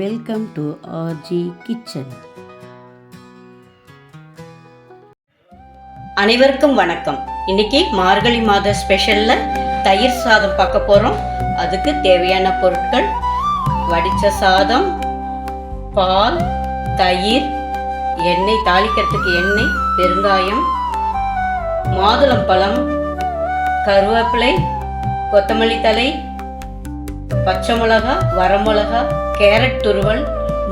Welcome to RJ kitchen அனைவருக்கும் வணக்கம். இன்னைக்கு மார்கழி மாத ஸ்பெஷல்ல தயிர் சாதம் பார்க்க போறோம். அதுக்கு தேவையான பொருட்கள் வடிச்ச சாதம் பால் தயிர் எண்ணெய் தாளிக்கிறதுக்கு எண்ணெய் பெருங்காயம் மாதுளம்பழம் கருவேப்பிலை கொத்தமல்லி தழை பச்சை மிளகா வரமிளகா கேரட் துருவல்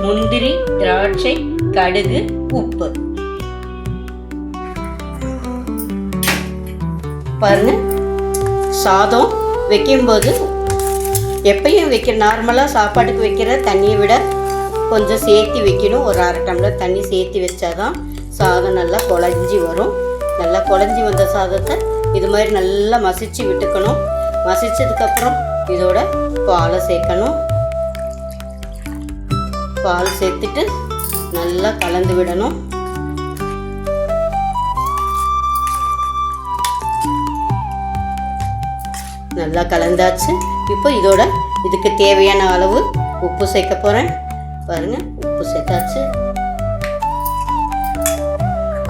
முந்திரி திராட்சை கடுகு உப்பு. பாருங்க சாதம் வைக்கும்போது எப்பயும் வைக்கிற நார்மலாக சாப்பாட்டுக்கு வைக்கிற தண்ணியை விட கொஞ்சம் சேர்த்து வைக்கணும். ஒரு அரை டம்ளர் தண்ணி சேர்த்து வச்சாதான் சாதம் நல்லா குழஞ்சி வரும். நல்லா குழஞ்சி வந்த சாதத்தை இது மாதிரி நல்லா மசிச்சு விட்டுக்கணும். மசிச்சதுக்கப்புறம் இதோட பாலை சேர்க்கணும். பால் சேர்த்துட்டு நல்லா கலந்து விடணும். நல்லா கலந்தாச்சு. இப்போ இதோட இதுக்கு தேவையான அளவு உப்பு சேர்க்க போகிறேன் பாருங்கள் உப்பு சேர்த்தாச்சு.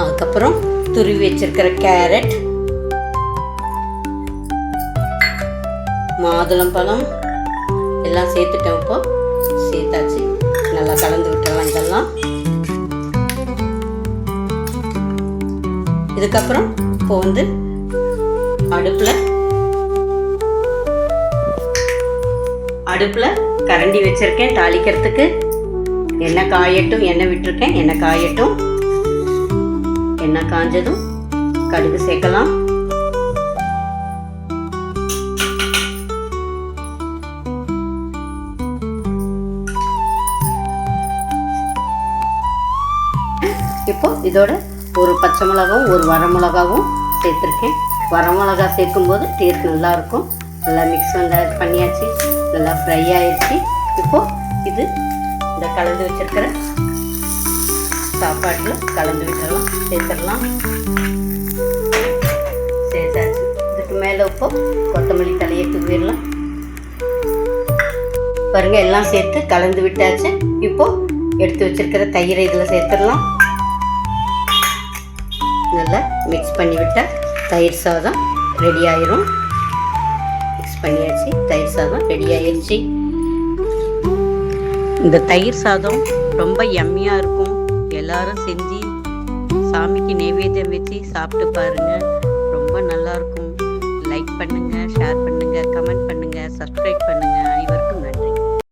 அதுக்கப்புறம் துருவி வச்சிருக்கிற கேரட் மாதுளம்பழம் எல்லாம் சேர்த்துட்டேன் இப்போ. சேர்த்தாச்சு. நல்லா கலந்து விட்டுறலாம் இதெல்லாம். இதுக்கப்புறம் இப்போ வந்து அடுப்பில் அடுப்பில் கரண்டி வச்சுருக்கேன். தாளிக்கிறதுக்கு எண்ணெய் காயட்டும் எண்ணெய் விட்டுருக்கேன். எண்ணெய் காயட்டும். எண்ணெய் காஞ்சதும் கடுகு சேர்க்கலாம். இப்போ இதோட ஒரு பச்சை மிளகாவும் ஒரு வரமிளகாவும் சேர்த்துருக்கேன். வரமிளகா சேர்க்கும்போது டேஸ்ட் நல்லாயிருக்கும். நல்லா மிக்ஸ் வந்து பண்ணியாச்சு. நல்லா ஃப்ரை ஆகிடுச்சு இப்போது இது இந்த கலந்து வச்சிருக்கிற சாப்பாட்டில் கலந்து விட்டுடலாம் சேர்த்துடலாம். சேர்த்தாச்சு. இதுக்கு மேலே இப்போ கொத்தமல்லி தலையை தூவிடலாம். பாருங்க எல்லாம் சேர்த்து கலந்து விட்டாச்சு. இப்போது எடுத்து வச்சிருக்கிற தயிரை இதில் சேர்த்துடலாம். நல்லா மிக்ஸ் பண்ணிவிட்டால் தயிர் சாதம் ரெடி ஆயிரும். மிக்ஸ் பண்ணியாச்சு தயிர் சாதம் ரெடி ஆயிடுச்சு இந்த தயிர் சாதம் ரொம்ப எம்மியாக இருக்கும். எல்லாரும் செஞ்சு சாமிக்கு நைவேத்தியம் வச்சு சாப்பிட்டு பாருங்கள் ரொம்ப நல்லாயிருக்கும் லைக் பண்ணுங்க.